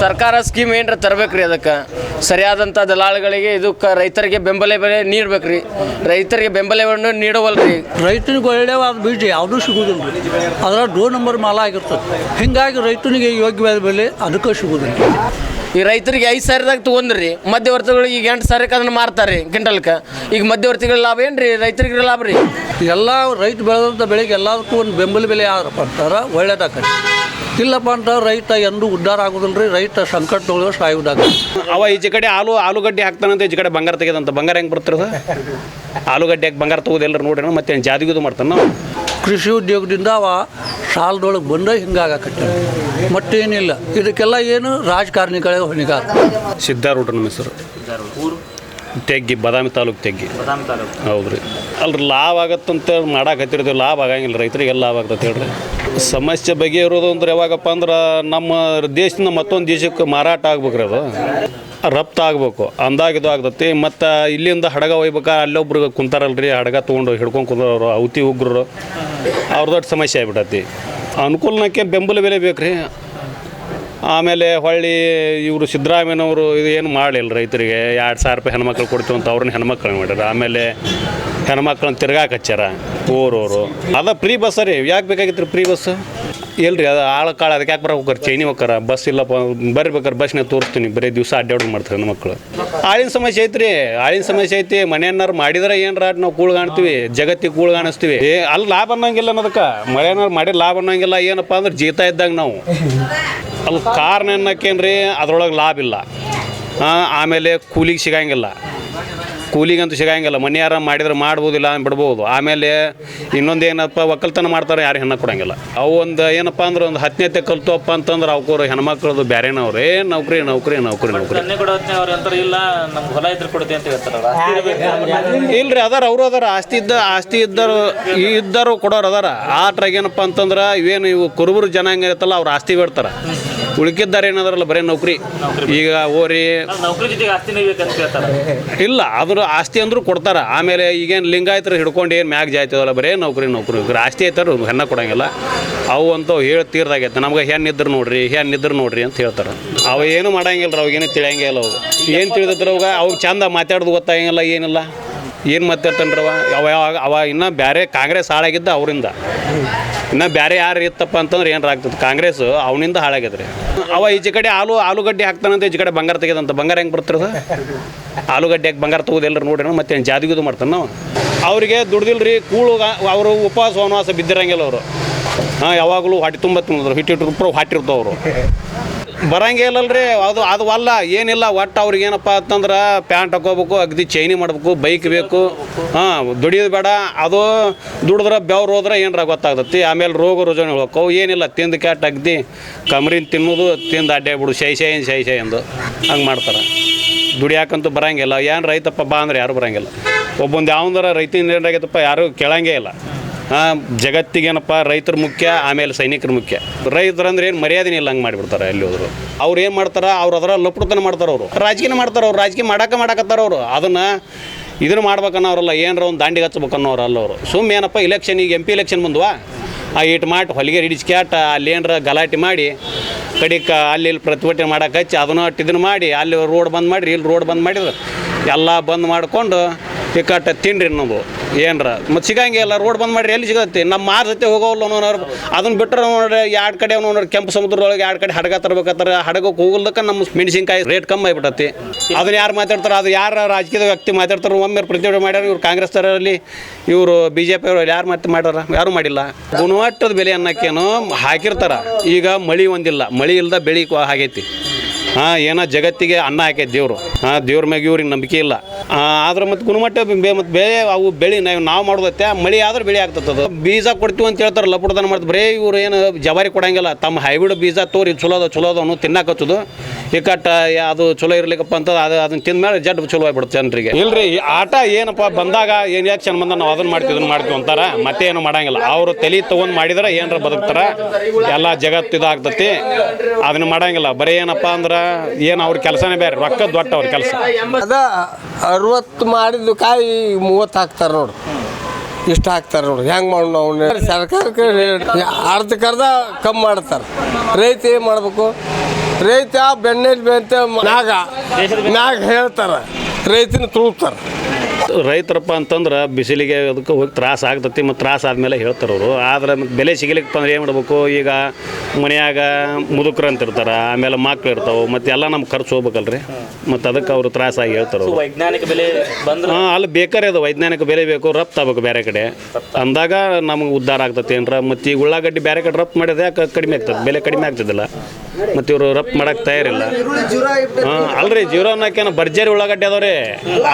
ಸರ್ಕಾರ ಸ್ಕೀಮ್ ಏನ್ರ ತರಬೇಕ್ರಿ ಅದಕ್ಕೆ? ಸರಿಯಾದಂಥ ದಲಾಳಿಗಳಿಗೆ ಇದಕ್ಕೆ ರೈತರಿಗೆ ಬೆಂಬಲ ಬೆಲೆ ನೀಡ್ಬೇಕ್ರಿ. ರೈತರಿಗೆ ಬೆಂಬಲವನ್ನು ನೀಡುವಲ್ರಿ. ರೈತನಿಗೆ ಒಳ್ಳೆಯವಾದ ಬೀಜ ಯಾವುದೂ ಸಿಗುವುದಿಲ್ಲ. ರೀ ಅದರ ಡೋ ನಂಬರ್ ಮಾಲ ಆಗಿರ್ತದೆ. ಹಿಂಗಾಗಿ ರೈತನಿಗೆ ಯೋಗ್ಯವಾದ ಬೆಲೆ ಅದಕ್ಕೆ ಸಿಗುವುದಿಲ್ಲ. ಈ ರೈತರಿಗೆ ಐದು ಸಾವಿರದಾಗ ತೊಗೊಂಡ್ರಿ. ಮಧ್ಯವರ್ತಿಗಳು ಈಗ ಎಂಟು ಸಾವಿರಕ್ಕೆ ಅದನ್ನು ಮಾರ್ತಾರೆ ಕ್ವಿಂಟಲ್ಕ ಈಗ ಮಧ್ಯವರ್ತಿಗಳ ಲಾಭ ಏನ್ರಿ? ರೈತರಿಗೆ ಲಾಭ ರೀ. ಎಲ್ಲ ರೈತ ಬೆಳೆದಂಥ ಬೆಳೆಗೆ ಎಲ್ಲದಕ್ಕೂ ಒಂದು ಬೆಂಬಲ ಬೆಲೆ ಯಾರಪ್ಪ ಅಂತಾರೆ ಒಳ್ಳೇದಾಕತಿ ಇಲ್ಲಪ್ಪ ಅಂತ ರೈತ ಎಂದೂ ಉದ್ಧಾರ ಆಗೋದಿಲ್ಲ ರೀ ರೈತ ಸಂಕಟದೊಳಗೆ ಸಾಯುವುದಾಗ ಅವ ಈಚೆ ಕಡೆ ಆಲು ಆಲೂಗಡ್ಡೆ ಹಾಕ್ತಾನಂತ ಈಚೆ ಕಡೆ ಬಂಗಾರ ತೆಗೆದಂತ. ಬಂಗಾರ ಹೆಂಗೆ ಬರ್ತಿರೋದು ಆಲೂಗಡ್ಡೆ ಹಾಕಿ ಬಂಗಾರ ತೆಗೆದು ನೋಡ್ರಿ ಮತ್ತೆ ಜಾದಿಗುದು ಮಾಡ್ತಾನ ನಾವು? ಕೃಷಿ ಉದ್ಯೋಗದಿಂದ ಅವ ಸಾಲದೊಳಗೆ ಬಂದ ಹಿಂಗಾಗಕತ್ತ ಮತ್ತೇನಿಲ್ಲ. ಇದಕ್ಕೆಲ್ಲ ಏನು ರಾಜಕಾರಣಿಗಳೇ ಹೊಣೆಗಾರ. ಸಿದ್ಧಾರೂಢ ನಮ್ಮ ಹೆಸರು ತೆಗ್ಗಿ ಬಾದಾಮಿ ತಾಲೂಕು ತೆಗ್ಗಿ. ಹೌದು ರೀ ಅಲ್ರಿ ಲಾಭ ಆಗತ್ತಂತ ಮಾಡಾಕತ್ತಿರ್ತೀವಿ ಲಾಭ ಆಗಂಗಿಲ್ಲ ರೈತರಿಗೆ ಎಲ್ಲ ಲಾಭ ಆಗ್ತದೆ ಹೇಳ್ರಿ. ಸಮಸ್ಯೆ ಬಗೆಹರೋದು ಅಂದ್ರೆ ಯಾವಾಗಪ್ಪ ಅಂದ್ರೆ ನಮ್ಮ ದೇಶದಿಂದ ಮತ್ತೊಂದು ದೇಶಕ್ಕೆ ಮಾರಾಟ ಆಗ್ಬೇಕ್ರಿ ಅದು. ರಫ್ತು ಆಗಬೇಕು ಅಂದಾಗ ಇದು ಆಗ್ತತಿ. ಮತ್ತು ಇಲ್ಲಿಂದ ಹಡಗ ಒಯ್ಬೇಕಾ ಅಲ್ಲೊಬ್ರು ಕುಂತಾರಲ್ರಿ ಹಡಗ ತೊಗೊಂಡು ಹಿಡ್ಕೊಂಡು ಕುಂತಾರವ್ರು ಅವತಿ ಉಗ್ರರು. ಅವ್ರ ದೊಡ್ಡ ಸಮಸ್ಯೆ ಆಗ್ಬಿಟ್ಟತಿ ಅನುಕೂಲನಕ್ಕೆ ಬೆಂಬಲ ಬೆಲೆ ಬೇಕ್ರಿ? ಆಮೇಲೆ ಹೊಳ್ಳಿ ಇವರು ಸಿದ್ದರಾಮಯ್ಯನವರು ಇದು ಏನು ಮಾಡಲಿಲ್ಲ ರೈತರಿಗೆ, ಎರಡು ಸಾವಿರ ರೂಪಾಯಿ ಹೆಣ್ಮಕ್ಳು ಕೊಡ್ತೀವಿ ಅಂತ ಅವ್ರನ್ನ ಹೆಣ್ಮಕ್ಳನ್ನ ಮಾಡ್ಯಾರ ಆಮೇಲೆ ಹೆಣ್ಮಕ್ಳನ್ನ ತಿರ್ಗಾಕೆ ಹಚ್ಚಾರ ಊರವರು. ಅದ ಫ್ರೀ ಬಸ್ ರೀ. ಯಾಕೆ ಬೇಕಾಗಿತ್ತು ರೀ ಫ್ರೀ ಬಸ್ ಇಲ್ರಿ, ಅದು ಆಳ ಕಾಳು ಅದಕ್ಕೆ ಯಾಕೆ ಬರೋ ಹೋಗ್ರಿ ಚೈನಿ ಹೋಗ್ರ ಬಸ್ ಇಲ್ಲಪ್ಪ ಬರ್ಬೇಕಾರೆ ಬಸ್ನ ತೋರಿಸ್ತೀನಿ, ಬರೀ ದಿವಸ ಅಡ್ಡಾಡೋದು ಮಾಡ್ತಾರೆ ಮಕ್ಕಳು ಆಳಿನ ಸಮಸ್ಯೆ ಐತ್ರಿ, ಆಳಿನ ಸಮಸ್ಯೆ ಐತಿ, ಮನೆಯನ್ನಾರು ಮಾಡಿದ್ರೆ ಏನ್ರ ನಾವು ಕೂಳ್ ಕಾಣ್ತೀವಿ, ಜಗತ್ತಿಗೆ ಕೂಳ್ ಕಾಣಿಸ್ತೀವಿ. ಏ, ಅಲ್ಲಿ ಲಾಭ ಅನ್ನೋಂಗಿಲ್ಲ ಅನ್ನೋದಕ್ಕೆ ಮಳೆನಾರು ಮಾಡಿ ಲಾಭ ಅನ್ನೋಂಗಿಲ್ಲ, ಏನಪ್ಪ ಅಂದ್ರೆ ಜೀತ ಇದ್ದಾಗ ನಾವು. ಅಲ್ಲಿ ಕಾರ್ನ ಅನ್ನಕ್ಕೇನ್ರಿ, ಅದ್ರೊಳಗೆ ಲಾಭ ಇಲ್ಲ. ಆಮೇಲೆ ಕೂಲಿಗೆ ಸಿಗಂಗಿಲ್ಲ. ಕೂಲಿಗಂತೂ ಸಿಗಂಗಿಲ್ಲ. ಮನೆಯಾರ ಮಾಡಿದ್ರೆ ಮಾಡ್ಬೋದಿಲ್ಲ ಬಿಡ್ಬೋದು. ಆಮೇಲೆ ಇನ್ನೊಂದು ಏನಪ್ಪ ಒಕ್ಕಲ್ತನ ಮಾಡ್ತಾರೆ ಯಾರು ಹೆಣ್ಣು ಕೊಡಂಗಿಲ್ಲ. ಅವು ಒಂದು ಏನಪ್ಪ ಅಂದ್ರೆ ಒಂದು ಹತ್ತನೇ ಕಲ್ತವಪ್ಪ ಅಂತಂದ್ರೆ ಅವ್ಕೋರು ಹೆಣ್ಮಕ್ಳದು ಬೇರೆನೇ ಅವ್ರು ಏ ನೌಕರಿ ನೌಕರಿ ನೌಕರಿ. ನೌಕರಿ. ಇಲ್ರಿ ಅದಾರ ಅವರು ಅದಾರ. ಆಸ್ತಿ ಇದ್ದ ಆಸ್ತಿ ಇದ್ದರು ಇದ್ದರು ಕೊಡೋರು ಅದಾರ. ಆಟ್ರಾಗ ಏನಪ್ಪ ಅಂತಂದ್ರೆ ಇವೇನು ಇವು ಕುರುಬರು ಜನಾಂಗ ಇರುತ್ತಲ್ಲ ಅವ್ರು ಆಸ್ತಿ ಬಿಡ್ತಾರ. ಉಳ್ಕಿದ್ದಾರೆ ಏನಾದ್ರಲ್ಲ ಬರೀ ನೌಕರಿ. ಈಗ ಓರಿ ನೌಕರಿ ಜೊತೆಗೆ ಆಸ್ತಿನೇ ಬೇಕಂತ ಕೇಳ್ತಾರ? ಇಲ್ಲ ಅದ್ರ ಆಸ್ತಿ ಅಂದ್ರೂ ಕೊಡ್ತಾರ. ಆಮೇಲೆ ಈಗೇನು ಲಿಂಗಾಯತರು ಹಿಡ್ಕೊಂಡು ಏನು ಮ್ಯಾಗ ಜಾಯ್ತದಲ್ಲ ಬರೇ ನೌಕರಿ ನೌಕರಿ. ಇವ್ರು ಆಸ್ತಿ ಐತಾರ ಹೆಣ್ಣ ಕೊಡಂಗಿಲ್ಲ. ಅವು ಅಂತೂ ಹೇಳಿ ತೀರ್ದಾಗೈತೆ. ನಮ್ಗೆ ಹೆಣ್ಣು ಇದ್ರು ನೋಡ್ರಿ ಹೆಣ್ಣು ಇದ್ರು ನೋಡ್ರಿ ಅಂತ ಹೇಳ್ತಾರೆ. ಅವ ಏನು ಮಾಡಂಗಿಲ್ಲ ರೀ ಅವಾಗೇನು ತಿಳಿಯಂಗೇ ಇಲ್ಲ ಅವು ಏನು ತಿಳಿದತ್ರ ಅವಾಗ ಅವಾಗ ಚಂದ ಮಾತಾಡೋದು ಗೊತ್ತಾಗಂಗಿಲ್ಲ ಏನಿಲ್ಲ. ಏನು ಮಾತಾಡ್ತಾನ್ರವ ಅವ ಅವ ಇನ್ನೂ ಬೇರೆ ಕಾಂಗ್ರೆಸ್ ಹಾಳಾಗಿದ್ದ ಅವರಿಂದ. ಇನ್ನು ಬೇರೆ ಯಾರು ಇತ್ತಪ್ಪ ಅಂತಂದ್ರೆ ಏನಾರ ಆಗ್ತದೆ. ಕಾಂಗ್ರೆಸ್ ಅವನಿಂದ ಹಾಳಾಗ್ಯದ ಅವ ಈಚೆ ಕಡೆ ಆಲೂ ಆಲೂಗಡ್ಡೆ ಹಾಕ್ತಾನಂತ ಈಚೆ ಕಡೆ ಬಂಗಾರ ತೆಗೆದಂತ ಬಂಗಾರ ಹೆಂಗೆ ಬರ್ತಿರೋದು ಆಲೂಗಡ್ಡೆ ಹಾಕಿ ಬಂಗಾರ ತೆಗೆದು ನೋಡ್ರಿ ಮತ್ತೆ ಜಾದಿಗುದು ಮಾಡ್ತಾನೆ ನಾವು ಅವರಿಗೆ ರೀ ಕೂಳು ಅವರು ಉಪವಾಸ, ವನವಾಸ ಬಿದ್ದಿರಂಗಿಲ್ಲ ಅವರು. ಹಾಂ, ಯಾವಾಗಲೂ ಹೊಟ್ಟೆ ತುಂಬ ತಿನ್ನೋದ್ರು. ಹಿಟ್ಟಿಟ್ಟು ರೂಪಾಯಿ ಅವರು ಬರಂಗೇ ಇಲ್ಲಲ್ರಿ. ಅದು ಅದು ಅಲ್ಲ, ಏನಿಲ್ಲ, ಒಟ್ಟು ಅವ್ರಿಗೆ ಏನಪ್ಪ ಅಂತಂದ್ರೆ ಪ್ಯಾಂಟ್ ಹಾಕೋಬೇಕು ಅಗದಿ ಚೈನಿ ಮಾಡಬೇಕು ಬೈಕ್ ಬೇಕು. ಹಾಂ, ದುಡಿಯೋದು ಬೇಡ. ಅದು ದುಡಿದ್ರೆ ಬೆವ್ರು ಹೋದ್ರೆ ಏನರ ಗೊತ್ತಾಗ್ತತಿ. ಆಮೇಲೆ ರೋಗ ರುಜಿನ ಹೋಕ್ಕವು ಏನಿಲ್ಲ, ತಿಂದು ಕ್ಯಾಟ್ ಅಗ್ದಿ ಕಮ್ರಿನ ತಿನ್ನೋದು, ತಿಂದು ಬಿಡು, ಶೈ ಶೈ ಶೈ ಶೈ ಎಂದು ಹಂಗೆ ಮಾಡ್ತಾರೆ. ದುಡಿಯಾಕಂತೂ ಬರಂಗಿಲ್ಲ. ಏನು ರೈತಪ್ಪ ಬಾ ಅಂದ್ರೆ ಯಾರು ಬರಂಗಿಲ್ಲ. ಒಬ್ಬೊಂದು ಯಾವಂದ್ರೆ ರೈತಿನ ಏನಾಗೈತಪ್ಪ ಯಾರು ಕೇಳಂಗೇ ಇಲ್ಲ. ಜಗತ್ತಿಗೇನಪ್ಪ ರೈತರು ಮುಖ್ಯ, ಆಮೇಲೆ ಸೈನಿಕರು ಮುಖ್ಯ. ರೈತರಂದ್ರೆ ಏನು ಮರ್ಯಾದೆನೇ ಇಲ್ಲ, ಹಂಗೆ ಮಾಡಿಬಿಡ್ತಾರೆ ಅಲ್ಲಿ ಹೋದ್ರು. ಅವ್ರು ಏನು ಮಾಡ್ತಾರೆ, ಅವ್ರು ಅದರ ಲಪುಟತನ ಮಾಡ್ತಾರೆ ಅವರು. ರಾಜಕೀಯ ಮಾಡ್ತಾರೆ ಅವ್ರು, ರಾಜಕೀಯ ಮಾಡಕ್ಕೆ ಮಾಡಕತ್ತಾರ ಅವರು. ಅದನ್ನು ಇದನ್ನು ಮಾಡ್ಬೇಕನ್ನೋರಲ್ಲ, ಏನರ ಒಂದು ದಾಂಡಿಗೆ ಹಚ್ಬೇಕನ್ನೋರು ಅಲ್ಲ ಅವರು. ಸುಮ್ಮನೆ ಏನಪ್ಪ ಇಲೆಕ್ಷನ್ ಈಗ ಎಂ ಪಿ ಇಲೆಕ್ಷನ್ ಬಂದ್ವಾ? ಆ ಇಟ್ಟು ಮಾಡಿ ಹೊಲಿಗೆ ಹಿಡಿಸ್ಕ್ಯಾಟ ಅಲ್ಲಿ ಏನರ ಗಲಾಟೆ ಮಾಡಿ ಕಡಿಕ ಅಲ್ಲಿ ಇಲ್ಲಿ ಪ್ರತಿಭಟನೆ ಮಾಡಕ್ಕೆ ಹಚ್ಚಿ, ಅದನ್ನು ಅಟ್ಟು ಇದನ್ನು ಮಾಡಿ, ಅಲ್ಲಿ ರೋಡ್ ಬಂದ್ ಮಾಡಿರಿ, ಇಲ್ಲಿ ರೋಡ್ ಬಂದ್ ಮಾಡಿದ್ರು, ಎಲ್ಲ ಬಂದ್ ಮಾಡಿಕೊಂಡು ಟಿಕಟ್ ತಿನ್ರಿ ನಾವು. ಏನರ? ಮತ್ತು ಸಿಗಂಗಿಲ್ಲ ರೋಡ್ ಬಂದ್ ಮಾಡಿರಿ, ಎಲ್ಲಿ ಸಿಗತ್ತೆ? ನಮ್ಮ ಮಾರ್ ಜೊತೆ ಹೋಗೋಲ್ಲ ಅನ್ನೋರು ಅದನ್ನ ಬಿಟ್ಟರೆ ನೋಡ್ರಿ, ಎರಡು ಕಡೆ ನೋಡ್ರಿ, ಕೆಂಪು ಸಮುದ್ರದೊಳಗೆ ಎರಡು ಕಡೆ ಹಡಗ ತರ್ಬೇಕಾದ್ರೆ ಹಡಗಕ್ಕೆ ಹೋಗಲ್ದಕ್ಕ ನಮ್ಮ ಮೆಣಸಿನ್ಕಾಯಿ ರೇಟ್ ಕಮ್ಮಿ ಆಗಿಬಿಟ್ಟತಿ ಅದನ್ನ ಯಾರು ಮಾತಾಡ್ತಾರೆ? ಅದು ಯಾರು ರಾಜಕೀಯ ವ್ಯಕ್ತಿ ಮಾತಾಡ್ತಾರೆ, ಒಮ್ಮೆ ಪ್ರತಿಭಟನೆ ಮಾಡ್ಯಾರ, ಇವ್ರು ಕಾಂಗ್ರೆಸ್ ತರಲ್ಲಿ ಇವರು ಬಿ ಜೆ ಪಿ ಅವರು ಯಾರು ಮತ್ತೆ ಮಾಡ್ಯಾರ? ಯಾರು ಮಾಡಿಲ್ಲ. ಗುಣಮಟ್ಟದ ಬೆಲೆ ಅನ್ನಕ್ಕೇನು ಹಾಕಿರ್ತಾರ. ಈಗ ಮಳಿ ಒಂದಿಲ್ಲ. ಮಳಿ ಇಲ್ಲದ ಬೆಳಿ ಆಗೈತಿ. ಹಾಂ, ಏನೋ ಜಗತ್ತಿಗೆ ಅನ್ನ ಹಾಕೈತಿ ದೇವರು. ಹಾಂ, ದೇವ್ರ ಮ್ಯಾಗ ಇವ್ರಿಗೆ ನಂಬಿಕೆ ಇಲ್ಲ. ಆದ್ರೆ ಮತ್ತು ಗುಣಮಟ್ಟ ಮತ್ತು ಬೆಳೆ ಅವು ಬೆಳೆ ನಾವು ನಾವು ಮಾಡೋದತ್ತೆ ಮಳೆ ಆದ್ರೆ ಬೆಳೆ ಆಗ್ತದೆ ಅದು. ಬೀಜ ಕೊಡ್ತೀವಿ ಅಂತ ಹೇಳ್ತಾರೆ ಲಪುಡದನ ಮಾಡ್ತಾರೆ ಬರೇ ಇವ್ರು ಏನು ಜವಾರಿ ಕೊಡಂಗಿಲ್ಲ. ತಮ್ಮ ಹೈಬ್ರಿಡ್ ಬೀಜ ತೋರಿ ಚಲೋ ಅದ ಚಲೋ ಅದ ತಿನ್ನಕ್ಕೆ ಹಚ್ಚೋದು. ಇಕ್ಕಟ್ಟ ಅದು ಚಲೋ ಇರ್ಲಿಕ್ಕಪ್ಪ ಅಂತ ಅದು ಅದನ್ನ ತಿಂದ ಮೇಲೆ ಜಡ್ ಚಲೋ ಆಗ್ಬಿಡುತ್ತೆ ಜನರಿಗೆ. ಇಲ್ರಿ ಈ ಆಟ ಏನಪ್ಪ ಬಂದಾಗ ಏನು ಯಾಕ್ಷನ್ ಬಂದ ನಾವು ಅದನ್ನ ಮಾಡ್ತೀವಿ ಇದನ್ನ ಮಾಡ್ತೀವಿ ಅಂತಾರ? ಮತ್ತೆ ಏನು ಮಾಡಂಗಿಲ್ಲ. ಅವರು ತಲೆ ತೊಗೊಂಡು ಮಾಡಿದ್ರೆ ಏನಾರ ಬದುಕ್ತಾರ? ಎಲ್ಲ ಜಗತ್ತು ಇದಾಗ್ತತಿ. ಅದನ್ನ ಮಾಡಂಗಿಲ್ಲ. ಬರೀ ಏನಪ್ಪ ಅಂದ್ರೆ ಏನು ಅವ್ರ ಕೆಲಸನೇ ಬೇರೆ ರೊಕ್ಕ ದೊಡ್ಡ ಅವ್ರ ಕೆಲಸ. ಅದ ಅರವತ್ತು ಮಾಡಿದ್ದು ಕಾಯಿ ಮೂವತ್ತು ಹಾಕ್ತಾರೆ ನೋಡು. ಇಷ್ಟು ಹಾಕ್ತಾರೆ ನೋಡಿ. ಹೆಂಗೆ ಮಾಡೋಣ ನಾವು ಸರ್ಕಾರಕ್ಕೆ ಅರ್ಧಕ್ಕರ್ಧ ಕಮ್ಮಿ ಮಾಡ್ತಾರೆ. ರೈತ ಏನು ಮಾಡಬೇಕು? ರೈತ ಬೆಣ್ಣೆ ಬೆಂತ ಮ್ಯಾಗ ಮ್ಯಾಗ ಹೇಳ್ತಾರೆ. ರೈತನ ತುಳ್ತಾರೆ ರೈತರಪ್ಪ ಅಂತಂದ್ರೆ ಬಿಸಿಲಿಗೆ ಅದಕ್ಕೆ ಹೋಗಿ ತ್ರಾಸ ಆಗ್ತತಿ ಮತ್ತು ತ್ರಾಸ ಆದಮೇಲೆ ಹೇಳ್ತಾರೆ ಅವರು. ಆದ್ರೆ ಬೆಲೆ ಸಿಗಲಿಕ್ಕೆ ಅಂದ್ರೆ ಏನು ಮಾಡಬೇಕು? ಈಗ ಮನೆಯಾಗ ಮುದುಕರು ಅಂತ ಇರ್ತಾರೆ ಆಮೇಲೆ ಮಕ್ಳು ಇರ್ತಾವೆ ಮತ್ತು ಎಲ್ಲ ನಮ್ಗೆ ಖರ್ಚು ಹೋಗ್ಬೇಕಲ್ರಿ. ಮತ್ತು ಅದಕ್ಕೆ ಅವರು ತ್ರಾಸಾಗಿ ಹೇಳ್ತಾರೆ ಅವರು. ವೈಜ್ಞಾನಿಕ ಬೆಲೆ ಬಂದ್ರೆ ಹಾಂ ಅಲ್ಲಿ ಬೇಕಾರೆ ಅದು ವೈಜ್ಞಾನಿಕ ಬೆಲೆ ಬೇಕು ರಫ್ತು ಆಗ್ಬೇಕು ಬೇರೆ ಕಡೆ. ಅಂದಾಗ ನಮ್ಗೆ ಉದ್ಧಾರ ಆಗ್ತತಿ ಏನ್ರ. ಮತ್ತು ಈಗ ಉಳ್ಳಾಗಡ್ಡಿ ಬೇರೆ ಕಡೆ ರಫ್ತು ಮಾಡಿದ್ರೆ ಯಾಕೆ ಕಡಿಮೆ ಆಗ್ತದೆ? ಬೆಲೆ ಕಡಿಮೆ ಆಗ್ತದಿಲ್ಲ. ಮತ್ತು ಇವರು ರಫ್ ಮಾಡಕ್ಕೆ ತಯಾರಿಲ್ಲ. ಹಾಂ ಅಲ್ರಿ ಜೀರೋ ಅನ್ನೋಕೇನು ಭರ್ಜರಿ ಉಳ್ಳಾಗಡ್ಡಿ ಅದಾವ್ರಿ.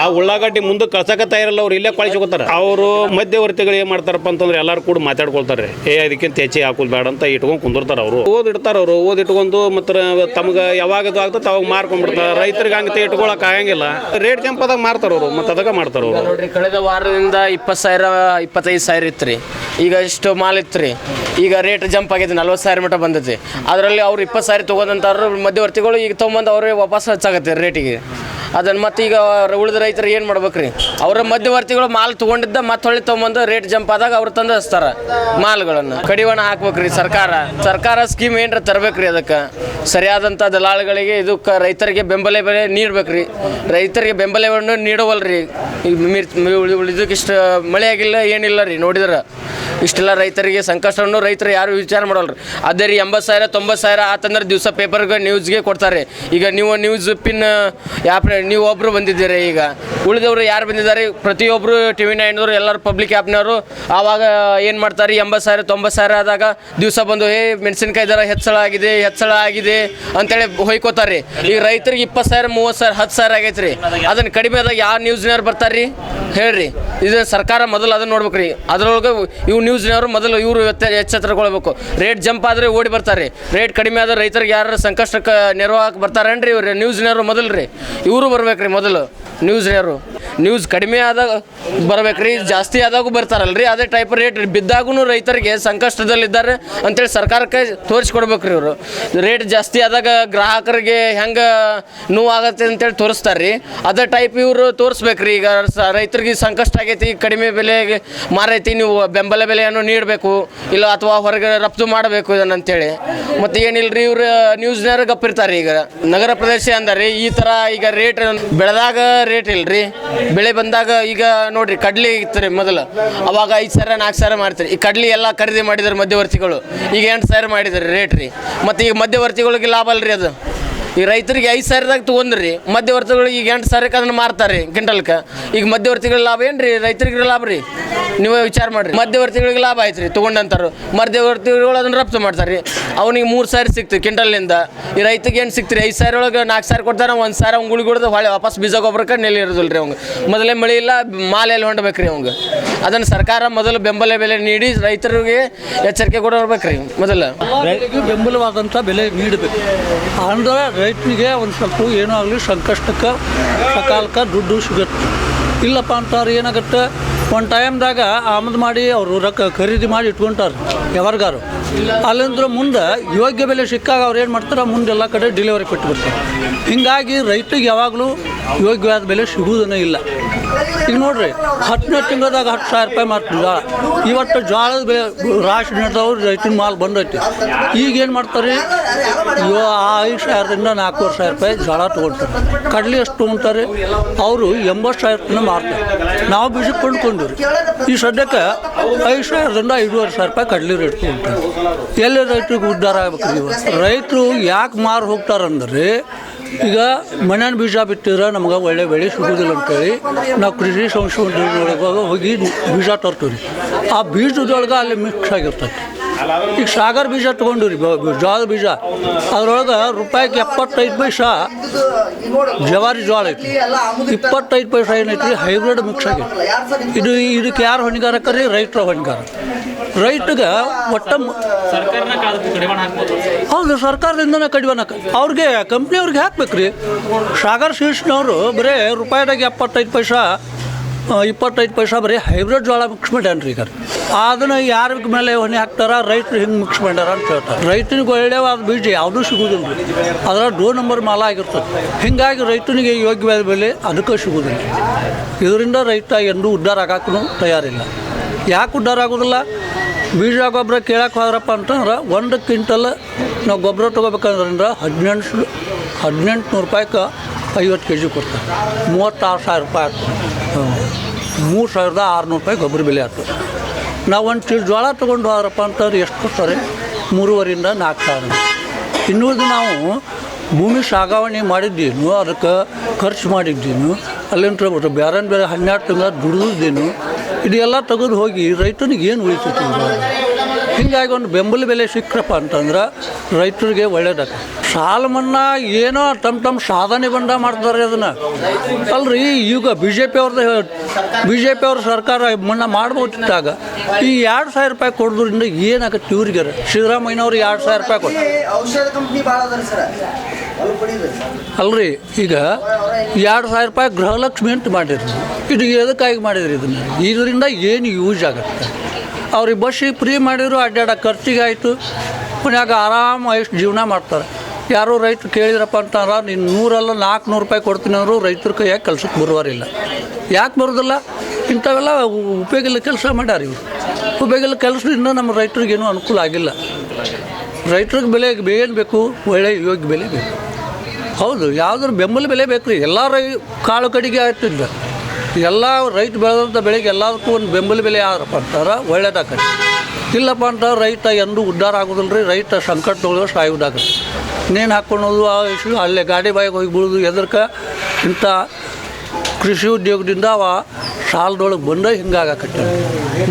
ಆ ಉಳ್ಳಾಗಡ್ಡಿ ಮುಂದೆ ಕಳ್ಸಕ್ಕೆ ತಯಾರಿಲ್ಲ ಅವ್ರು ಇಲ್ಲೇ ಕಳಿಸ್ಕೋತಾರೆ ಅವರು ಮಧ್ಯವರ್ತಿಗಳು ಏನು ಮಾಡ್ತಾರಪ್ಪ ಅಂತಂದ್ರೆ ಎಲ್ಲರೂ ಕೂಡ ಮಾತಾಡ್ಕೊಳ್ತಾರೆ. ಏ ಅದಕ್ಕಿಂತ ಹೆಚ್ಚಿಗೆ ಹಾಕೋದು ಬೇಡ ಅಂತ ಇಟ್ಕೊಂಡು ಕುಂದಿರ್ತಾರೆ ಅವರು. ಓದಿಡ್ತಾರೆ ಅವರು ಓದಿಟ್ಕೊಂಡು ಮತ್ತು ತಮ್ಗೆ ಯಾವಾಗ ಇದು ಆಗ್ತದೆ ಅವಾಗ ಮಾರ್ಕೊಂಡ್ಬಿಡ್ತಾರೆ. ರೈತರಿಗೆ ಹಂಗೆ ಇಟ್ಕೊಳಕ್ಕೆ ಆಗಂಗಿಲ್ಲ. ರೇಟ್ ಜಂಪ್ ಆದಾಗ ಮಾರ್ತಾರೆ ಅವರು ಮತ್ತು ಅದಕ್ಕೆ ಮಾಡ್ತಾರೆ ಅವರು. ನೋಡ್ರಿ ಕಳೆದ ವಾರದಿಂದ ಇಪ್ಪತ್ತು ಸಾವಿರ ಇಪ್ಪತ್ತೈದು ಸಾವಿರ ಇತ್ತು ರೀ ಈಗ ಇಷ್ಟು ಮಾಲ್ ಇತ್ತು ರೀ ಈಗ ರೇಟ್ ಜಂಪ್ ಆಗಿದೆ ನಲ್ವತ್ತು ಸಾವಿರ ಮಟ್ಟ ಬಂದೈತಿ. ಅದರಲ್ಲಿ ಅವ್ರು ಇಪ್ಪತ್ತು ಸಾವಿರ ತೊಗೊಂಡಂಥವ್ರು ಮಧ್ಯವರ್ತಿಗಳು ಈಗ ತೊಗೊಂಬಂದು ಅವರೇ ವಾಪಸ್ ಹಚ್ಚಾಗತ್ತೆ ರೇಟಿಗೆ. ಅದನ್ನು ಮತ್ತೆ ಈಗ ಉಳಿದ ರೈತರು ಏನು ಮಾಡ್ಬೇಕು ರೀ ಅವರ ಮಧ್ಯವರ್ತಿಗಳು ಮಾಲ್ ತೊಗೊಂಡಿದ್ದ ಮತ್ತೆ ಹೊಳ್ಳಿ ತೊಗೊಂಬಂದು ರೇಟ್ ಜಂಪ್ ಆದಾಗ ಅವ್ರು ತಂದು ಹಚ್ತಾರೆ ಮಾಲ್ಗಳನ್ನು. ಕಡಿವಾಣ ಹಾಕ್ಬೇಕು ರೀ ಸರ್ಕಾರ. ಸರ್ಕಾರ ಸ್ಕೀಮ್ ಏನರ ತರ್ಬೇಕು ರೀ ಅದಕ್ಕೆ? ಸರಿಯಾದಂಥ ದಲಾಳಿಗಳಿಗೆ ಇದಕ್ಕೆ ರೈತರಿಗೆ ಬೆಂಬಲ ಬೆಲೆ ನೀಡ್ಬೇಕು ರೀ ರೈತರಿಗೆ ಬೆಂಬಲವನ್ನು ನೀಡವಲ್ರಿ. ಇಷ್ಟು ಮಳೆ ಆಗಿಲ್ಲ ಏನಿಲ್ಲ ರೀ, ನೋಡಿದ್ರೆ? ಇಷ್ಟೆಲ್ಲ ರೈತರಿಗೆ, ಸಂಕಷ್ಟವನ್ನು ರೈತರು ಯಾರು ವಿಚಾರ ಮಾಡೋಲ್ರಿ. ಅದೇ ರೀ ಎಂಬತ್ತು ಸಾವಿರ, ತೊಂಬತ್ತು ಸಾವಿರ ಆತಂದ್ರೆ ದಿವಸ ಪೇಪರ್ಗೆ ನ್ಯೂಸ್ಗೆ ಕೊಡ್ತಾರೆ. ಈಗ ನೀವು ನ್ಯೂಸ್ ಪಿನ್ ಆ್ಯಪ್ ನೀವು ಒಬ್ಬರು ಬಂದಿದ್ದೀರಿ ಈಗ. ಉಳಿದವರು ಯಾರು ಬಂದಿದ್ದಾರೆ? ಪ್ರತಿಯೊಬ್ಬರು ಟಿ ವಿ ನೈನ್ದವರು ಎಲ್ಲರೂ ಪಬ್ಲಿಕ್ ಆ್ಯಪ್ನವರು ಆವಾಗ ಏನು ಮಾಡ್ತಾರೆ? ಎಂಬತ್ತು ಸಾವಿರ, ತೊಂಬತ್ತು ಸಾವಿರ ಆದಾಗ ದಿವಸ ಬಂದು, ಏ, ಮೆಣಸಿನ್ಕಾಯಿ ದರ ಹೆಚ್ಚಳ ಆಗಿದೆ ಹೆಚ್ಚಳ ಆಗಿದೆ ಅಂತೇಳಿ ಹೊಯ್ಕೋತಾರೆ. ಈಗ ರೈತರಿಗೆ ಇಪ್ಪತ್ತು ಸಾವಿರ, ಮೂವತ್ತು ಸಾವಿರ, ಹತ್ತು ಸಾವಿರ ಆಗೈತೆ ರೀ ಅದನ್ನು ಕಡಿಮೆ ಆದಾಗ ಯಾವ ನ್ಯೂಸ್ನವ್ರು ಬರ್ತಾರೆ ರೀ ಹೇಳ್ರಿ. ಇದು ಸರ್ಕಾರ ಮೊದಲು ಅದನ್ನು ನೋಡ್ಬೇಕು ರೀ ಅದರೊಳಗೆ ಇವು ನ್ಯೂಸ್ನವರು ಮೊದಲು ಇವರು ಎಚ್ಚೆತ್ತರಗೊಳ್ಬೇಕು. ರೇಟ್ ಜಂಪ್ ಆದರೆ ಓಡಿ ಬರ್ತಾರೆ. ರೇಟ್ ಕಡಿಮೆ ಆದ್ರೆ ರೈತರಿಗೆ ಯಾರು ಸಂಕಷ್ಟಕ್ಕೆ ನೆರವಾಗಕ್ಕೆ ಬರ್ತಾರೇನ್ರಿ ಇವ್ರು? ನ್ಯೂಸ್ನವರು ಮೊದಲು ರೀ ಇವರು ಬರ್ಬೇಕು ರೀ ಮೊದಲು ನ್ಯೂಸ್ನವರು ನ್ಯೂಸ್ ಕಡಿಮೆ ಆದಾಗ ಬರ್ಬೇಕ್ರಿ, ಜಾಸ್ತಿ ಆದಾಗ ಬರ್ತಾರಲ್ರಿ. ಅದೇ ಟೈಪ್ ರೇಟ್ ಬಿದ್ದಾಗೂ ರೈತರಿಗೆ ಸಂಕಷ್ಟದಲ್ಲಿದ್ದಾರೆ ಅಂತೇಳಿ ಸರ್ಕಾರಕ್ಕೆ ತೋರಿಸ್ಕೊಡ್ಬೇಕ್ರಿ ಇವರು. ರೇಟ್ ಜಾಸ್ತಿ ಆದಾಗ ಗ್ರಾಹಕರಿಗೆ ಹೆಂಗೆ ನೋವಾಗತ್ತೆ ಅಂತೇಳಿ ತೋರಿಸ್ತಾರೆ ರೀ ಅದೇ ಟೈಪ್ ಇವರು ತೋರಿಸ್ಬೇಕ್ರಿ. ಈಗ ರೈತರಿಗೆ ಸಂಕಷ್ಟ ಆಗೈತಿ, ಕಡಿಮೆ ಬೆಲೆಗೆ ಮಾರೈತಿ, ನೀವು ಬೆಂಬಲ ಬೆಲೆಯನ್ನು ನೀಡಬೇಕು, ಇಲ್ಲ ಅಥವಾ ಹೊರಗೆ ರಫ್ತು ಮಾಡಬೇಕು ಇದನ್ನು ಅಂತೇಳಿ. ಮತ್ತು ಏನಿಲ್ರಿ ಇವ್ರು ನ್ಯೂಸ್ನಾರ ಗಪ್ಪಿರ್ತಾರೆ ಈಗ. ನಗರ ಪ್ರದೇಶ ಅಂದರೆ, ಈ ಥರ ಈಗ ರೇಟ್ ಬೆಳೆದಾಗ ರೇಟ್ ಇಲ್ರಿ. ಬೆಳೆ ಬಂದಾಗ ಈಗ ನೋಡ್ರಿ, ಕಡ್ಲಿ ಇತ್ತು ಮೊದಲು. ಅವಾಗ ಐದು ಸಾವಿರ ನಾಲ್ಕು ಸಾವಿರ ಮಾಡ್ತಾರೆ. ಈ ಕಡ್ಲಿ ಎಲ್ಲ ಖರೀದಿ ಮಾಡಿದ್ರು ಮಧ್ಯವರ್ತಿಗಳು. ಈಗ ಎಂಟು ಸಾವಿರ ಮಾಡಿದ್ದಾರೆ ರೇಟ್ ರೀ ಮತ್ತು ಈಗ ಮಧ್ಯವರ್ತಿಗಳಿಗೆ ಲಾಭ ಅಲ್ರಿ ಅದು? ಈ ರೈತರಿಗೆ ಐದು ಸಾವಿರದಾಗ ತೊಗೊಂಡ್ರಿ ಮಧ್ಯವರ್ತಿಗಳಿಗೆ ಈಗ ಎಂಟು ಸಾವಿರಕ್ಕೆ ಅದನ್ನು ಮಾರ್ತಾರೆ ಕ್ವಿಂಟಲ್ಗೆ ಈಗ ಮಧ್ಯವರ್ತಿಗಳ ಲಾಭ ಏನು ರೀ ರೈತರಿಗೆ ಲಾಭ ರೀ. ನೀವೇ ವಿಚಾರ ಮಾಡಿರಿ. ಮಧ್ಯವರ್ತಿಗಳಿಗೆ ಲಾಭ ಆಯ್ತು ರೀ ತೊಗೊಂಡಂತಾರೆ ಮಧ್ಯವರ್ತಿಗಳು ಅದನ್ನು ರಫ್ತು ಮಾಡ್ತಾರೆ ಅವನಿಗೆ ಮೂರು ಸಾವಿರ ಸಿಕ್ತು ಕ್ವಿಂಟಲ್ನಿಂದ. ಈ ರೈತಗೆ ಏನು ಸಿಕ್ತು ರೀ? ಐದು ಸಾವಿರ ಒಳಗೆ ನಾಲ್ಕು ಸಾವಿರ ಕೊಡ್ತಾರೆ, ಒಂದು ಸಾವಿರ ಅವ್ನು ಹೊಳೆ ವಾಪಸ್ ಬೀಜ ಗೊಬ್ಬರಕ್ಕೆ ನೆಲೆ ಇರೋದಿಲ್ಲ ರೀ ಅವ್ಗೆ. ಮೊದಲೇ ಮಳೆ ಇಲ್ಲ, ಮಾಲೆಯಲ್ಲಿ ಹೊಂಡ್ಬೇಕು ರೀ ಅವ್ಗೆ. ಅದನ್ನು ಸರ್ಕಾರ ಮೊದಲು ಬೆಂಬಲ ಬೆಲೆ ನೀಡಿ ರೈತರಿಗೆ ಎಚ್ಚರಿಕೆ ಕೂಡ ಬರ್ಬೇಕ್ರಿ ಮೊದಲು. ರೈತರಿಗೆ ಬೆಂಬಲವಾದಂಥ ಬೆಲೆ ನೀಡಬೇಕು. ಅಂದ್ರೆ ರೈತನಿಗೆ ಒಂದು ಸ್ವಲ್ಪ ಏನೂ ಆಗಲಿ ಸಂಕಷ್ಟಕ್ಕೆ ಸಕಾಲಕ್ಕೆ ದುಡ್ಡು ಸಿಗುತ್ತೆ. ಇಲ್ಲಪ್ಪ ಅಂತಾರೆ ಏನಾಗುತ್ತೆ? ಒಂದು ಟೈಮ್ದಾಗ ಆಮದು ಮಾಡಿ ಅವರು ರೊಕ್ಕ ಖರೀದಿ ಮಾಡಿ ಇಟ್ಕೊಂತಾರೆ ಯಾವಾಗಾರು ಅಲ್ಲಿಂದ್ರೆ ಮುಂದೆ ಯೋಗ್ಯ ಬೆಲೆ ಸಿಕ್ಕಾಗ ಅವ್ರು ಏನು ಮಾಡ್ತಾರೆ, ಮುಂದೆ ಎಲ್ಲ ಕಡೆ ಡೆಲಿವರಿ ಕೊಟ್ಬಿಡ್ತಾರೆ. ಹೀಗಾಗಿ ರೈತರಿಗೆ ಯಾವಾಗಲೂ ಯೋಗ್ಯವಾದ ಬೆಲೆ ಸಿಗುವುದನ್ನೇ ಇಲ್ಲ. ಈಗ ನೋಡ್ರಿ ಹತ್ತನೇ ತಿಂಗಳದಾಗ ಹತ್ತು ಸಾವಿರ ರೂಪಾಯಿ ಮಾಡ್ತೀವಿ ಜೋಳ. ಇವತ್ತು ಜೋಳದ ಬೆ ರಾಶಿ ನಡೆದವ್ರು ರೈತನ ಮಾಲ್ ಬಂದೈತಿ. ಈಗ ಏನು ಮಾಡ್ತಾರೆ ಇವ ಐದು ಸಾವಿರದಿಂದ ನಾಲ್ಕೂವರೆ ಸಾವಿರ ರೂಪಾಯಿ ಜೋಳ ತೊಗೊಳ್ತಾರೆ. ಕಡಲೆ ಎಷ್ಟು ತೊಗೊತಾರೆ ಅವರು ಎಂಬತ್ತು ಸಾವಿರ ತನಕ ಮಾರ್ತಾರೆ. ನಾವು ಬೀಜಕ್ಕೆ ಈ ಸದ್ಯಕ್ಕೆ ಐದು ಸಾವಿರದಿಂದ ಐದೂವರೆ ಸಾವಿರ ರೂಪಾಯಿ ಕಡ್ಲಿ ರೇಟ್ ತೊಗೊಳ್ತಾರೆ ಎಲ್ಲಿ ರೈತರಿಗೆ ಉದ್ಧಾರ ಆಗ್ಬೇಕು ನೀವು? ರೈತರು ಯಾಕೆ ಮಾರು ಹೋಗ್ತಾರಂದ್ರೆ, ಈಗ ಮಣ್ಣಿನ ಬೀಜ ಬಿತ್ತಿದ್ರೆ ನಮ್ಗೆ ಒಳ್ಳೆ ಬೆಳೆ ಸಿಗೋದಿಲ್ಲ ಅಂತೇಳಿ ನಾವು ಕೃಷಿ ಸಂಶೋಧನೆ ಹೋಗಿ ಬೀಜ ತರ್ತೀವಿ ಆ ಬೀಜದೊಳಗೆ ಅಲ್ಲಿ ಮಿಕ್ಸ್ ಆಗಿರ್ತೈತಿ. ಈಗ ಸಾಗರ್ ಬೀಜ ತೊಗೊಂಡಿವ್ರಿ ಜೋಳದ ಬೀಜ. ಅದ್ರೊಳಗೆ ರೂಪಾಯಿಗೆ ಎಪ್ಪತ್ತೈದು ಪೈಸಾ ಜವಾರಿ ಜೋಳ ಐತಿ ಇಪ್ಪತ್ತೈದು ಪೈಸಾ ಏನೈತಿ ಹೈಬ್ರಿಡ್ ಮಿಕ್ಸ್ ಆಗೈತಿ ಇದು ಇದಕ್ಕೆ ಯಾರು ಹೊಣೆಗಾರಕ್ಕರಿ ರೈತರ ಹೊಣೆಗಾರ. ರೈತಗೆ ಒಟ್ಟ ಹೌದು ಸರ್ಕಾರದಿಂದನೇ ಕಡಿವಾಣ ಅವ್ರಿಗೆ ಕಂಪ್ನಿಯವ್ರಿಗೆ ಹಾಕ್ಬೇಕು ರೀ ಸಾಗರ್ ಶೀರ್ಷ್ನವರು ಬರೀ ರೂಪಾಯಿದಾಗ ಎಪ್ಪತ್ತೈದು ಪೈಸಾ ಇಪ್ಪತ್ತೈದು ಪೈಸಾ ಬರೀ ಹೈಬ್ರಿಡ್ ಜೋಳ ಮಿಕ್ಸ್ ಮಾಡ್ಯಾನ್ರಿ ಈಗ. ಅದನ್ನು ಯಾರ ಮೇಲೆ ಹೊಣೆ ಹಾಕ್ತಾರ, ರೈತರು ಹಿಂಗೆ ಮಿಕ್ಸ್ ಮಾಡ್ಯಾರ ಅಂತ ಹೇಳ್ತಾರೆ. ರೈತನಿಗೆ ಒಳ್ಳೆಯವಾದ ಬೀಜ ಯಾವುದೂ ಸಿಗುವುದಿಲ್ಲ ರೀ ಅದರ ಡೋ ನಂಬರ್ ಮಾಲ ಆಗಿರ್ತದೆ. ಹೀಗಾಗಿ ರೈತನಿಗೆ ಯೋಗ್ಯವಾದ ಬೆಲೆ ಅದಕ್ಕೆ ಸಿಗೋದಿಲ್ಲ. ಇದರಿಂದ ರೈತ ಎಂದೂ ಉದ್ಧಾರ ಆಗೋಕ್ಕೂ ತಯಾರಿಲ್ಲ. ಯಾಕೆ ಉದ್ಧಾರ ಆಗೋದಿಲ್ಲ? ಬೀಜ ಗೊಬ್ಬರ ಕೇಳಕ್ಕೆ ಹೋದ್ರಪ್ಪ ಅಂತಂದ್ರೆ ಒಂದು ಕ್ವಿಂಟಲ್ ನಾವು ಗೊಬ್ಬರ ತೊಗೋಬೇಕಂದ್ರಿಂದ ಹದಿನೆಂಟು ಹದಿನೆಂಟು ನೂರು ರೂಪಾಯಿಗೆ ಐವತ್ತು ಕೆ ಜಿ ಕೊಡ್ತಾರೆ. ಮೂವತ್ತಾರು ಸಾವಿರ ರೂಪಾಯಿ ಆಗ್ತದೆ. ಮೂರು ಸಾವಿರದ ಆರುನೂರು ರೂಪಾಯಿ ಗೊಬ್ಬರ ಬೆಲೆ ಆಗ್ತದೆ ನಾವು ಒಂದು ಚೀಲ ಜೋಳ ತೊಗೊಂಡು ಹೋದ್ರಪ್ಪ ಅಂತಂದ್ರೆ ಎಷ್ಟು ಸರಿ? ಮೂರುವರೆಯಿಂದ ನಾಲ್ಕು ಸಾವಿರ. ಇನ್ನುಳಿದು ನಾವು ಭೂಮಿ ಸಾಗಾವಣೆ ಮಾಡಿದ್ದೀನು, ಅದಕ್ಕೆ ಖರ್ಚು ಮಾಡಿದ್ದೇನು ಅಲ್ಲಿಂದ ಬೇರೆ ಬೇರೆ ಹನ್ನೆರಡು ತಿಂಗಳ ದುಡಿದೇನು ಇದೆಲ್ಲ ತೆಗೆದು ಹೋಗಿ ರೈತನಿಗೆ ಏನು ಉಳಿತೈತಿ ಹೀಗಾಗಿ ಒಂದು ಬೆಂಬಲ ಬೆಲೆ ಸಿಕ್ಕ್ರಪ್ಪ ಅಂತಂದ್ರೆ ರೈತರಿಗೆ ಒಳ್ಳೇದಾಗ ಸಾಲ ಮನ್ನಾ ಏನೋ ತಮ್ಮ ತಮ್ಮ ಸಾಧನೆ ಬಂದ ಮಾಡ್ತಾರೆ ಅದನ್ನು. ಅಲ್ರಿ ಈಗ ಬಿ ಜೆ ಪಿ ಅವ್ರದ್ದು ಬಿ ಜೆ ಪಿ ಅವ್ರ ಸರ್ಕಾರ ಮನ್ನಾ ಮಾಡ್ಬೋದಿತ್ತಾಗ. ಈ ಎರಡು ಸಾವಿರ ರೂಪಾಯಿ ಕೊಡೋದ್ರಿಂದ ಏನಾಗತ್ತೆ ಇವ್ರಿಗೆ ಸಿದ್ದರಾಮಯ್ಯನವ್ರು ಎರಡು ಸಾವಿರ ರೂಪಾಯಿ ಕೊಟ್ಟು ಅಲ್ರಿ ಈಗ ಎರಡು ಸಾವಿರ ರೂಪಾಯಿ ಗೃಹಲಕ್ಷ್ಮಿ ಅಂತ ಮಾಡಿದ್ರು. ಇದು ಎದಕ್ಕಾಗಿ ಮಾಡಿದ್ರಿ ಇದನ್ನು? ಇದರಿಂದ ಏನು ಯೂಸ್ ಆಗುತ್ತೆ? ಅವ್ರಿಗೆ ಬಸ್ಸಿಗೆ ಫ್ರೀ ಮಾಡಿದ್ರು ಅಡ್ಡಾಡ ಖರ್ಚಿಗೆ ಆಯಿತು ಆರಾಮ ಎಷ್ಟು ಜೀವನ ಮಾಡ್ತಾರೆ. ಯಾರೋ ರೈತರು ಕೇಳಿದ್ರಪ್ಪ ಅಂತಂದ್ರೆ, ನೀನು ನೂರಲ್ಲ ನಾಲ್ಕುನೂರು ರೂಪಾಯಿ ಕೊಡ್ತೀನಿ ಅಂದರು ರೈತರ ಕೈಯಾಗ ಕೆಲ್ಸಕ್ಕೆ ಬರುವಾರಿಲ್ಲ ಯಾಕೆ ಬರೋದಿಲ್ಲ? ಇಂಥವೆಲ್ಲ ಉಪಯೋಗಿಲ್ಲ ಕೆಲಸ ಮಾಡ್ಯಾರ ಇವರು. ಉಪಯೋಗಿಲ್ಲ ಕೆಲಸದಿಂದ ನಮ್ಮ ರೈತರಿಗೇನು ಅನುಕೂಲ ಆಗಿಲ್ಲ. ರೈತರಿಗೆ ಬೆಲೆ ಏನು ಬೇಕು? ಒಳ್ಳೆ ಯೋಗ್ಯ ಬೆಲೆ ಬೇಕು. ಹೌದು ಯಾವುದ್ರ ಬೆಂಬಲ ಬೆಲೆ ಬೇಕು. ರೀ ಎಲ್ಲ ರೈ, ಕಾಳು ಕಡೆಗೆ ಆಗ್ತಿದ್ದ ಎಲ್ಲ ರೈತ ಬೆಳೆದಂಥ ಬೆಳೆಗೆ ಎಲ್ಲದಕ್ಕೂ ಒಂದು ಬೆಂಬಲ ಬೆಲೆ ಯಾರಪ್ಪ ಅಂತಾರೆ ಒಳ್ಳೇದಾಗತ್ತೆ ಇಲ್ಲಪ್ಪ ಅಂತ ರೈತ ಎಂದೂ ಉದ್ಧಾರ ಆಗೋದಿಲ್ಲ ರೀ ರೈತ ಸಂಕಟದೊಳಗೆ ಸಾಯುವುದಾಗತ್ತೆ ನೇಣು ಹಾಕ್ಕೊಳೋದು ಆ ಇಶ್ಯೂ, ಅಲ್ಲೇ ಗಾಡಿ ಬಾಯಿಗೆ ಹೋಗಿ ಬೀಳೋದು ಎದರ್ಕ ಇಂಥ ಕೃಷಿ ಉದ್ಯೋಗದಿಂದ ಅವ ಸಾಲದೊಳಗೆ ಬಂದ ಹಿಂಗಾಗಕತ್ತ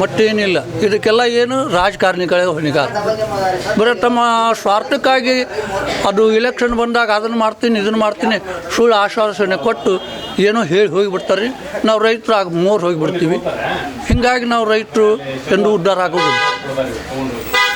ಮತ್ತೇನಿಲ್ಲ. ಇದಕ್ಕೆಲ್ಲ ಏನು ರಾಜಕಾರಣಿಗಳೇ ಹೊಣೆಗಾರ. ಬರೀ ತಮ್ಮ ಸ್ವಾರ್ಥಕ್ಕಾಗಿ ಅದು ಇಲೆಕ್ಷನ್ ಬಂದಾಗ ಅದನ್ನು ಮಾಡ್ತೀನಿ, ಇದನ್ನು ಮಾಡ್ತೀನಿ, ಸುಳ್ಳು ಆಶ್ವಾಸನೆ ಕೊಟ್ಟು ಏನೋ ಹೇಳಿ ಹೋಗಿಬಿಡ್ತಾರೆ ನಾವು ರೈತರು ಆಗ ಮೋರ್ ಹೋಗಿಬಿಡ್ತೀವಿ ಹಿಂಗಾಗಿ ನಾವು ರೈತರು ಎಂದು ಉದ್ಧಾರ ಆಗೋದಿಲ್ಲ.